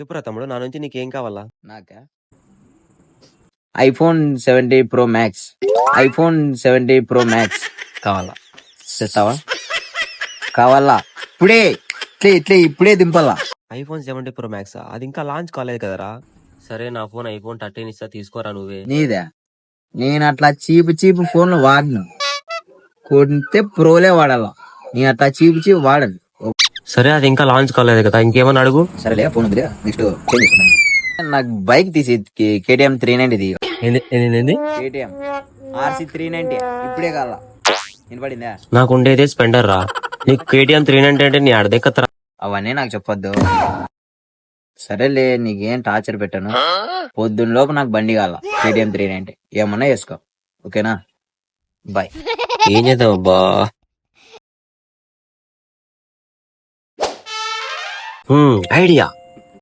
చెప్పురా తమ్ముడు నా నుంచి నీకేం కావాలా? నాకా? IPhone seventy pro max. IPhone seventy pro max. కావాలా? తెస్తావా కావాలా? ఇప్పుడే ఇట్లే ఇట్లే ఇప్పుడే దింపాలా? IPhone seventy pro max? అది ఇంకా లాంచ్ కాలేదు కదరా? సరే నా ఫోన్ ఐఫోన్ థర్టీన్ ఇస్తా తీసుకోరా నువ్వే. నీదే? నేను అట్లా చీపు చీపు ఫోన్లు వాడను. కొంటే ప్రోలే వాడాలా. నేను అట్లా చీపు చీపు వాడను. సరే అది ఇంకా లాంచ్ కాలేదు కదా ఇంకేమని అడుగు? సరేలే ఫోన్ నెక్స్ట్ నాకు బైక్ తీసి కేటీఎం త్రీ నైన్టీ ఏంది కేటీఎం ఆర్సీ త్రీ నైన్టీ ఇప్పుడే కావాలా వినపడిందా? నాకు ఉండేదే స్పెండర్ రా. నీకు కేటీఎం త్రీ నైన్టీ అంటే నీ అడదెక్కతరా? అవన్నీ నాకు చెప్పొద్దు. సరేలే నీకేం టార్చర్ పెట్టాను. పొద్దున్న లోపు నాకు బండి కావాల కేటీఎం త్రీ నైన్టీ ఏమన్నా వేసుకో ఓకేనా? బాయ్ ఏం చేద్దాం అబ్బా? 음, 파엘리야.